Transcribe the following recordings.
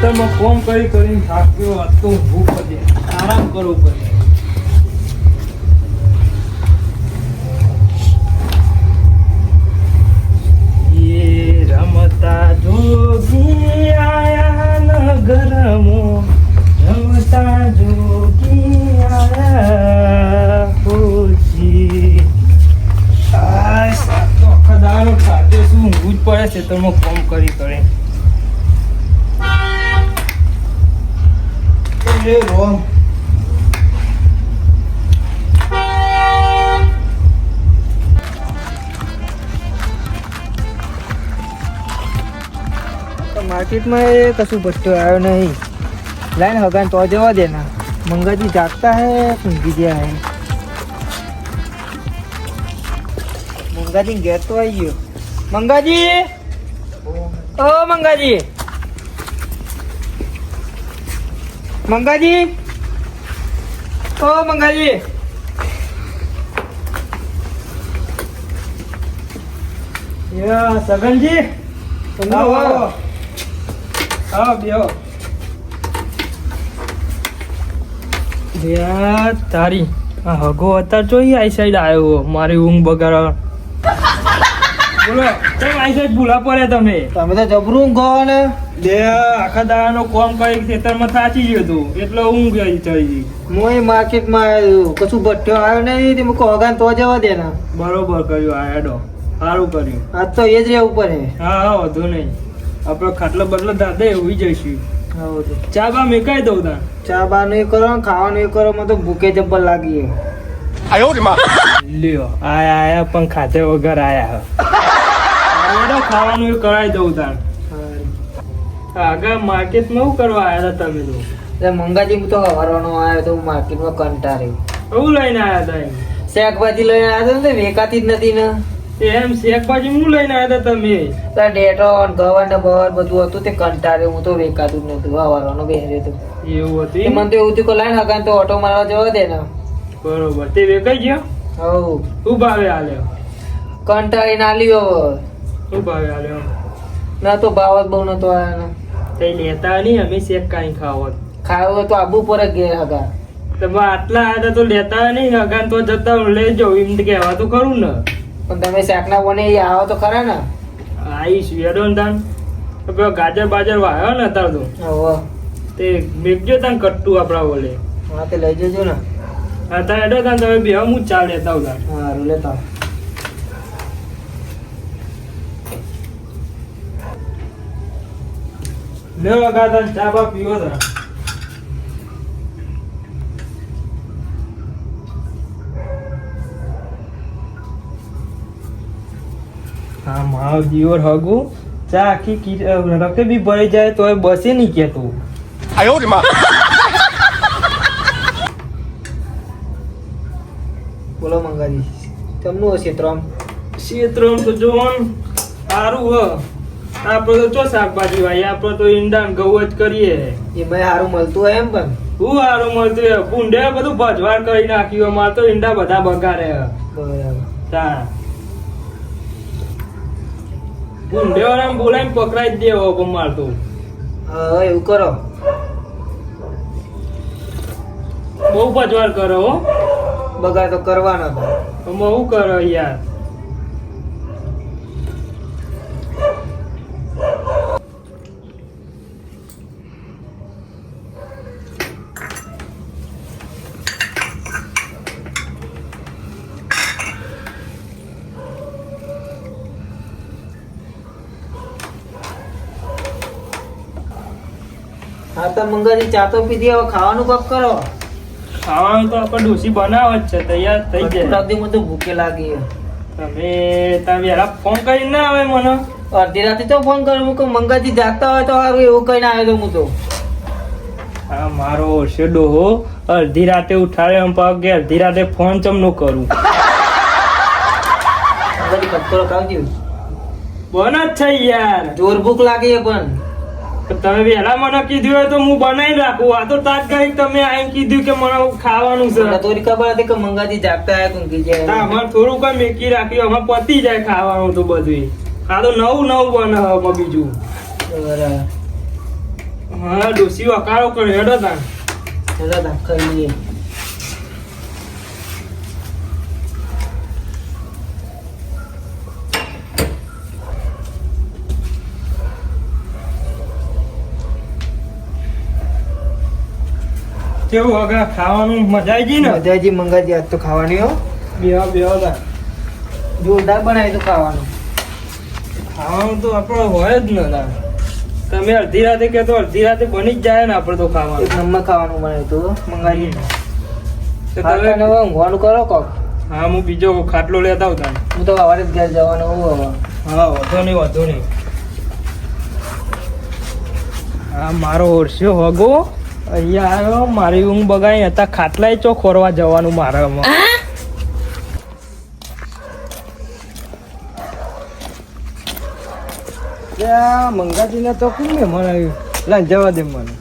ખેતરમાં કોમ કરી કરીને થાક્યો હતો ભૂખ પડે આરામ કરવો પડે માર્કેટમાં એ કશું ભટ્ટો આવ્યો નહીં. લાઈન હગાન તો જવા દેના મંગાજી જાગતા હે ઊંઘી ગયા હે. મંગાજી ઘેર તો આવી ગયો. મંગાજી! ઓ મંગાજી! મંગાજી! ઓ મંગાજી! યા સગનજી આવો આવો. આવો બેહો યા તારી. આ હગો અત્યારે જોઈએ આઈ સાઈડ આવ્યો મારી ઊંઘ બગાડવા. બોલો કેમ આઈ સાઈડ ભૂલા પડે તમે? તમે તો જબરું ઊંઘો ને. બે આખા દાડાનો કોમ કરી ખેતરમાં સાચી ગયો તું. એટલે ઊંઘ ગઈ થઈ હું માર્કેટમાં આવ્યો કશું ભઠ્ઠો આવ્યો નહીં તે મૂકો હગાન તો જવા દેના બરોબર કર્યું આ હેડો. સારું કર્યું. આજ તો એ જ રહેવું પડે. હા હા વધુ નહીં. આપણે ખાટલો બદલો દાદા એવું જઈશું. ચા બા મેકાઈ દઉં તા? ચા બા નહીં કરો ખાવાનું એ કરો મને તો ભૂખે જબ્બર લાગી. છે. લ્યો આયા આયા પણ ખાતે વગર આયા હેડો ખાવાનું એ કરાવી દઉં તાર આગળ માર્કેટમાં શું કરવા આયા હતા તમે તો? એટલે મંગાજી હું તો હવારવાનો આવ્યો તો હું માર્કેટમાં કંટાળ્યો એવું લઈને આયા હતા શાકભાજી લઈને આવ્યા હતા ને તે વેકાતી જ નથી ને. એમ શાકભાજી હું લઈને આવ્યા હતા તમે. ત્યાં ડેટોન ગવન ને બવર બધું હતું તે કંટાળે હું તો વેકાતું નતું હવારવાનો બેહર્યો તો. એવું હતું? મને તો એવું હતું કે લાઈન હકાન તો ઓટો મારવા જવા દે ને. બરોબર. તે વેકાઈ ગયો? હઉ. શું ભાવે હાલ્યો કંટાળીને ના હવે. શું ભાવે હાલ્યો ના તો ભાવ જ બહુ નતો આવ્યો ને. કઈ લેતા નહીં અમે શેક કાંઈ ખાવો ખાવું તો આબુ પર જ હતા હગા. તમે આટલા આયા તો લેતા નહીં અગાન તો જતા લઈ જાઉં એમ તો કહેવા તો ખરું ને. પણ તમે શાકના બને એ આવો તો ખરા ને. આવીશ વેડો ને તાન. તો પેલો ગાજર બાજર વાયો ને તાર તો. તે મેકજો તાન કટ્ટુ આપણા બોલે હા તે લઈ જજો ને. અત્યારે એડો તાન તમે બે હું જ ચા લેતા હતા સારું લેતા લે અગા તાન ચા બા પીવો તા હા માવ જીવર હગુ. ચા આખી રકે બી ભરી જાય તો બસે નહીં કેતું બોલો મંગાજી તમનું હશે ત્રણ? ક્ષેત્રમ તો જોન સારું હ. આપણે તો ચો શાકભાજી ભાઈ આપણે તો ઈંડા ને ઘઉં જ કરીએ. એમાં સારું મળતું હોય એમ પણ. હું સારું મળતું હે ભૂંડે બધું ભજવાડ કરી નાખ્યું. અમારે તો ઈંડા બધા બગાડે. હે. બરાબર. તા ભૂંડે વાળાને બોલાવીને પકડાઈ જ દેવો અમાર તો. હા એવું કરો. બહુ ભજવાડ કરો હો. બગાડ તો કરવાનો જ. હું કરો યાર? હા તો મંગાજી ચા તો પીધી હવે ખાવાનું કપ કરો. ખાવાનું તો આપણે ડોસી બનાવે જ છે તૈયાર થઈ જાય. રાતે મને તો ભૂખે લાગી. તમે તમે યાર ફોન કરી ના આવે મને. અડધી રાતે તો ફોન કરું કે મંગાજી જાગતા હોય તો સારું એવું ના આવ્યો તો હું તો. હા મારો શેડો હો અડધી રાતે ઉઠાડે એમ પાક કે અડધી રાતે ફોન ચમ નો કરું. મંગાજી કટકો ખાવજો બન જ છે યાર. જોર ભૂખ લાગી પણ. તમે વહેલા મને કીધું હોય તો હું બનાવી રાખું આ તો તાત્કાલિક તમે આઈને કીધું કે મને ખાવાનું છે. તોરી ખબર હતી કે મંગાજી જાગતા ઊંઘી હા, જાય અમારે થોડું કઈ મેકી રાખ્યું. અમારે પતી જાય ખાવાનું તો બધું આ તો નવું નવું બને બીજું. બરાબર. હા ડોસી વકારો કર્યો હેડો તા હેડો તા ખાઈ કેવું વગર ખાવાનું? મજા આવી ગઈ ને? મજાજી મંગાજી આજ તો ખાવાની હો. બેવા બેવા તાન જોરદાર બનાવી તો ખાવાનું. ખાવાનું તો આપણો હોય જ ને તમે અડધી રાતે કે તો અડધી રાતે બની જ જાય ને આપણે તો એક ખાવાનું નંબર ખાવાનું બનાવ્યું તું મંગાજી. તો તમે હવે ઊંઘવાનું કરો કોક? હા હું બીજો ખાટલો લેતા આવું તાન હું તો સવારે જ ઘેર જવાનું હું હવે. હા વધો નહીં વધો નહીં. હા મારો ઓરસ્યો હગો. અહીંયા મારી ઊંઘ બગાડી હતા. ખાટલાય ચો ખોરવા જવાનું મારે હમણાં. મંગાજી મંગાજીને તો કોણ મહેમાન આવ્યું? લા જવા દે મને.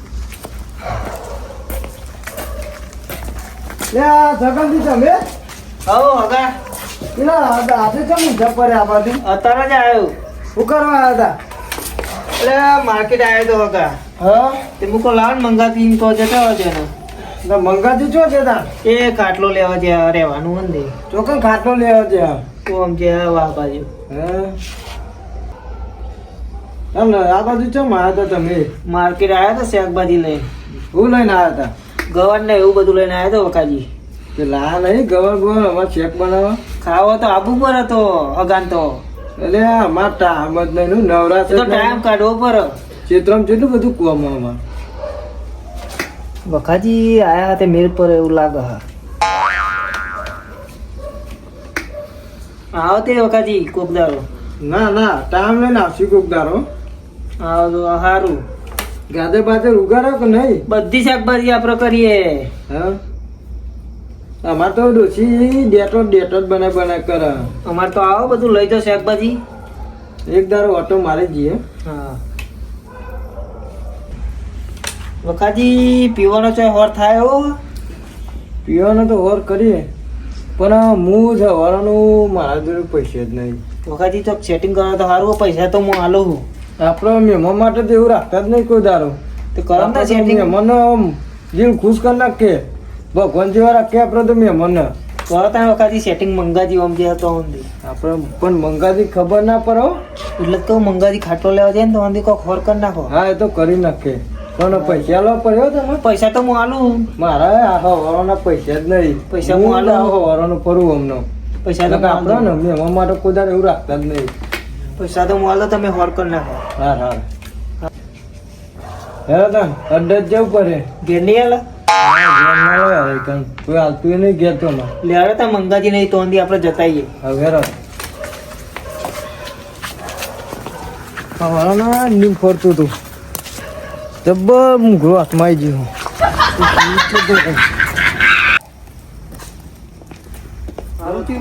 જગનજી તમે? હો હગા પેલા આજે કેમ આ બાજુ? અત્યારે જ આવ્યો. શું કરવા આવ્યા એટલે માર્કેટ આવ્યો તો હતા હા? તે મૂકો લાવ ને મંગાતી તો જતા હોય છે હા મંગાજી ચો છે તા એ ખાટલો લેવા જ્યાં રહેવાનું ને ચોકન ખાટલો લેવા છે? તો આમ જે વાહ બાજુ. હા? આ બાજુ છો મારા તો તમે. માર્કેટ આવ્યા હતા શાકભાજી લઈને. હું લઈને આવ્યા હતા ગવર ને એવું બધું લઈને આવ્યા તો વકાજી લા નહીં ગવર ગવર અમારે શેક બનાવવા. ખાવો તો આબુ પર હતો અગાન તો. એટલે આ અમાર ટાઈમ જ નહીં નું નવરાશ તો ટાઈમ કાઢવો પર ચિત્રમ જેટલું બધું કુવામાં અમાર વખાજી આયા તે મેર પર એવું લાગે હા. આવો તે વકાજી કોક દારો ના ના ટાઈમ લઈને આવશે કોક દારો આવો તો સારું ગાદે બાજે ઉગાડો કે નહીં? બધી શાકભાજી આપણે કરીએ. હા? અમાર તો ડોસી ડેટો ડેટો જ બના બના કરે. અમારે તો આવો બધું લઈ જાઓ શાકભાજી. એક દારો ઓટો મારી જઈએ હા. વખાજી પીવાનો છે હોર થાય હો. પીવાનો તો હોર કરીએ. પણ હું છે વરાનું મારા જોડે પૈસા જ નહીં. વખાજી તો સેટિંગ કરો તો સારું પૈસા તો હું હાલો છું. આપણે મહેમાન માટે તો એવું રાખતા જ નહીં કોઈ દારો. તો કરો ને સેટિંગ મહેમાન આમ જીવ ખુશ કરી નાખે. ભગવાન જેવા રાખે આપણે તો મહેમાન કરો ત્રણ વખત સેટિંગ મંગાજી આમ જે હતો આમ આપણે પણ મંગાજી ખબર ના પડે એટલે તો મંગાજી ખાટો લેવા જાય ને તો આંધી કોઈ ખોર કરી નાખો. હા એ તો કરી નાખે. પણ પૈસા લો પડ્યો તમે. પૈસા તો હું આલું. મારા આખો વરોના પૈસા જ નહીં. પૈસા હું આલું. આખો વરોનો ફરું અમનો. પૈસા તો આપણો. ને મહેમાન માટે કોઈ એવું રાખતા જ નહીં. પૈસા તો હું આલો તમે હોર કરી નાખો. હા હા. હેરો તન અડ્ડે જવું પડે. ઘેર નહીં આલે? ના. કોઈ હાલતું નહીં ઘેર તો માં લેવાડે ત્યાં મંગાજી નહીં તો આપણે જતાઈએ હવે રહો વરોના નીમ ફરતું હતું. જબ્બર મૂંઘરો હાથમાં આવી ગયું.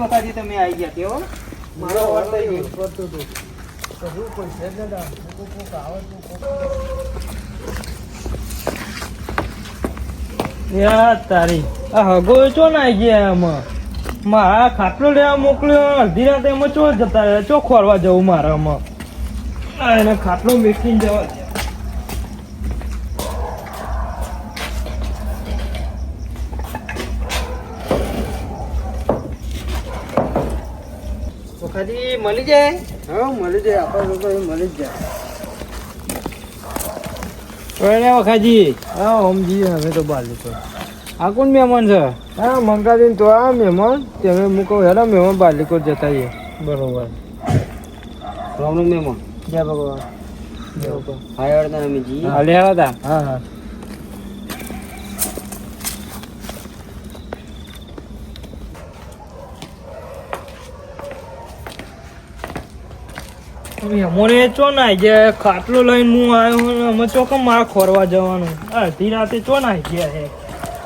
વખાજી તમે આવી ગયા તેઓ મારો ફરતું હતું. તારી. આ હગો ચો ના ગયા એમાં? મારા ખાટલો લેવા મોકલ્યો અડધી રાતે એમાં ચો જતા રહ્યા? ચો ખોરવા જવું મારે આમાં? એને ખાટલો મેકીને જવા મળી જાય? હા મળી જાય. આપણા લોકો મળી જ જાય. ઓય વખાજી હા ઓમ જઈએ હવે તો બાલ તો આ કોણ મહેમાન છે? હા મંગાવીને તો આ મહેમાન તમે મૂકો હેરા મહેમાન બાલિકો જતા રહીએ. બરોબર. રામનું મહેમાન. જય ભગવાન. જય ભગવાન હાય અડતા અમીજી હા લે હા હા. મને ચો ના જે ખાટલો લઈને હું આવ્યો અમે ચો કે મારે ખોરવા જવાનું? અડધી રાતે ચો ના ગયા હે.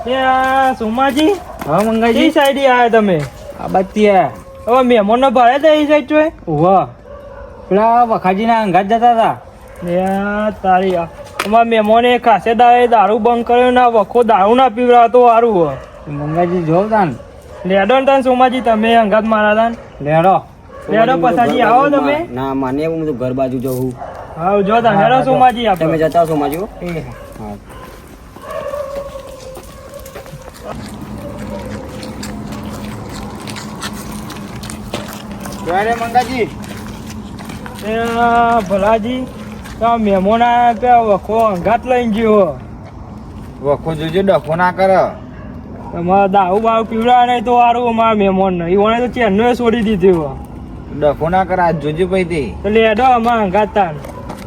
એ આ સોમાજી હા કઈ મંગાજી સાઈડે આવ્યા તમે? આ બત્યા હવે મહેમાનનો ભાડે તો એ સાઈડ ચોય વાહ પેલા વખાજીના અંગાત જતા હતા. યા તારી. અમારા મહેમાને ખાસે દાડે દારૂ બંધ કર્યો ના વખો દારૂ ના પીવડાવતો સારું મંગાજી જોવ તાન લેડો ને તાન સોમાજી તમે અંગાત મારા તાન? લેડો. લેડો પસાજી આવો તમે. ના માને હું તો ઘર બાજુ જવું. હા જો તા હેરો સોમાજી તમે આપણે જતા છો માજી હા. ક્યારે મંગાજી. એ ભલાજી તો મહેમાન વખો અંગાત લઈને ગયો. વખો જોજો ડખો ના કર. તમારે દારૂ બારૂ પીવડા નહીં તો સારું અમારા મહેમાન ને ઈવોને તો ચેન્નઈ છોડી દીધી. ડખો ના કર આજ જોજો પૈતી. એટલે એડો અમારા ગાતા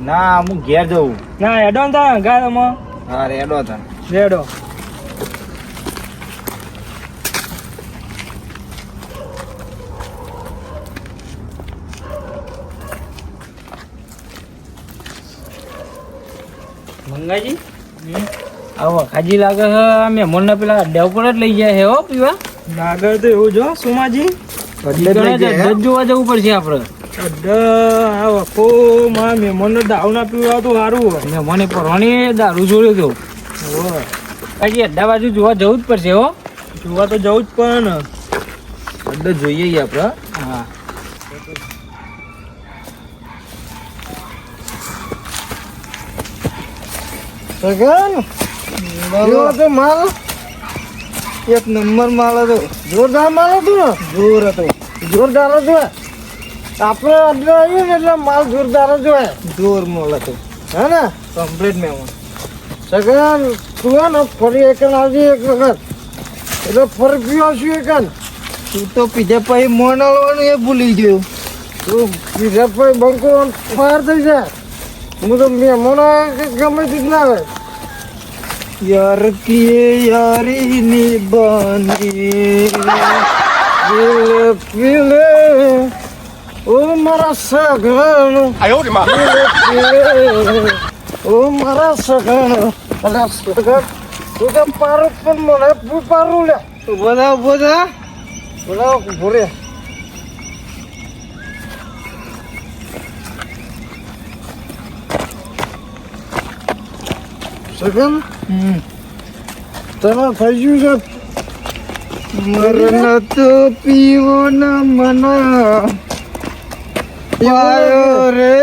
ના હું ઘેર જવું ના એડો ને તાર અંગાત અમાર હા રેડો તા રેડો મંગાજી? આવો ખાજી લાગે છે મહેમાન ને પેલા અડ્ડા ઉપર જ લઈ જાય હે હો પીવા? લાગે તો એવું જો સુમાજી. જોવા જવું પડશે આપણે. અડ્ડા આ વખો મારા મહેમાનને દારૂ ના પીવડાવ તો સારું મહેમાને પરવાની દારૂ જોડ્યો તો હજી અડ્ડા બાજુ જોવા જવું જ પડશે હો. જોવા તો જવું જ પડે ને અડ્ડો જોઈએ આપણે. હા. સગન તો માલ. એક નંબર માલ હતો જોરદાર માલ હતો ને? જોર હતો. જોરદાર હતો આપણે અડ્ડો આવ્યો ને એટલે માલ જોરદાર જ હોય. જોર માલ હતો. હે ને? કમ્પ્લીટ મેમો સગન, તું ને ફરી એક આવજે એક વખત. એટલે ફરી પીવા છું એક તું તો પીધે પછી મોન આલવાનું એ ભૂલી ગયો. તું પીધે પછી બંકો ફાર થઈ જાય. હું તો મહેમાનો ગમે તે જ ના આવે યાર કિએ યારી નિબાની પીલે પીલે ઓ મારા સગન પીલે પીલે ઓ મારા સગન અલા સગન તું તો પારું પણ મને તું પારું લે ઊભો થા ઊભો થા બોલા સગન તને થઈ ગયું છે મરણ તો પીવો ન મના પાયો રે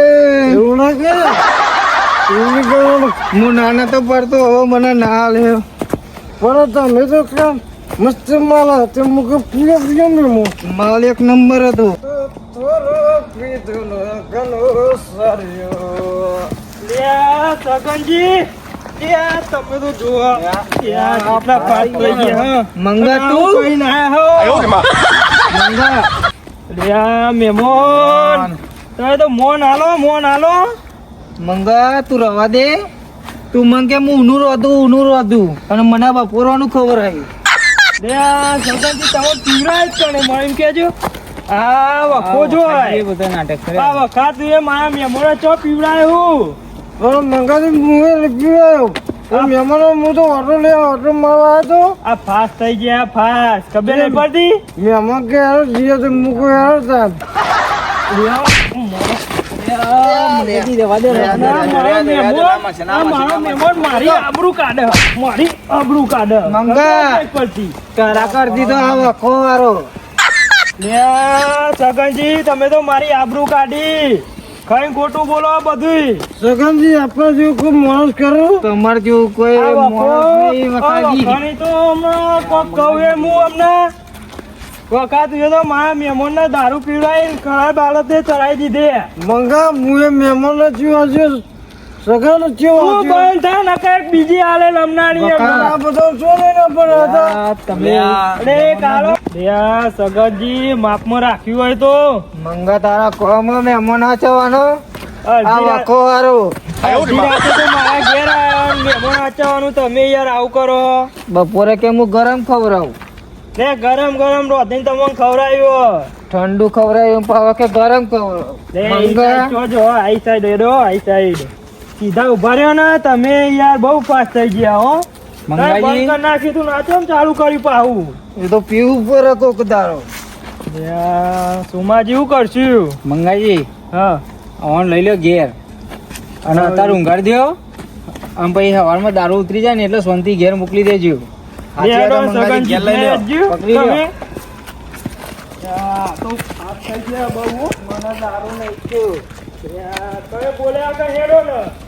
એવું ના કે હું નાના તો પડતો હવે મને ના લે પણ તમે તો કામ મસ્ત માલ તે મુકે પીવો પીવો ને મો માલ એક નંબર હતો તોરો પીધો ન ઘણો સાર્યો લ્યા સગનજી તમે તો જુઓ. આપણા પાસ થઈ ગયા મંગા તું? કઈ ના હો. મંગા. લ્યા મહેમાન તમે તો મોન હાલો મોન હાલો. મંગા તું રવા દે. તું મન કે હું ઊનું રોધું રોધું? અને મને બપોરવાનું ખબર આવી લ્યા સગનજી તમે પીવડાય જ કરે મને એમ કેજો આ વખો જો એ બધા નાટક કરે આ વખત એ મારા મહેમાનો ચો પીવડાય? હું મંગાથી મુએ લખી આવ્યો તો મહેમાનો હું તો ઓર્ડર લેવા ઓર્ડર મારવા આવ્યો આ ફાસ્ટ થઈ ગયા આ ખબર નહીં પડતી તો મહેમાન કે યાર જીએ તો મૂકો યાર સાહેબ ના, મારા મહેમાન- આ મારા મારી આબરૂ કાઢે મારી આબરૂ કાઢે મંગા. પડતી કરા કર દીધો આ વખો વાળો લ્યા, તમે તો મારી આબરૂ કાઢી કઈ ખોટું બોલો બધું? સગનજી આપણે જેવું કોઈ માણસ કરો તમાર જેવું કોઈ તો હમણાં કોક કહું એમ હું અમને. વખત એ તો મારા મહેમાન ને દારૂ પીવડાવી ખરાબ હાલતે ચડાવી દીધે. મંગા મુએ મહેમાન જેવો હશે સગન જેવો તું બંધ થા? ને કંઈક બીજી હાલે લમનાની આ બધો ચોરે ના પડે? હતા તમે અરે કાળો લ્યા, માપ માપમાં રાખ્યું હોય તો? મંગા તારા કોમાં આ મારા ઘેર આયા અને મહેમાન તમે યાર આવું કરો. બપોરે કે હું ગરમ ખવડાવું? ને ગરમ ગરમ રોધીને તમને ખવડાવ્યો ઠંડુ ખવડાવ્યું હવે કે ગરમ લે, ખવડાવું જોજો, આઈ સાઈડ હેડો, આઈ સાઈડ. સીધા ઊભા રહ્યો ને તમે યાર બહુ ફાસ્ટ થઈ ગયા હો. કરી નાખ્યું તું ને ચાલુ કર્યું પાહું. એ તો પીવું પર હતો દારો સુમાજી શું કરશું. મંગાઈજી હા. ઓન લઈ લો ઘેર. અને અત્યારે ઊંઘાડી દો આમ પછી સવારમાં દારૂ ઉતરી જાય ને એટલે શાંતિ ઘેર મોકલી દેજો. હો. બોલ્યા હેડો ને.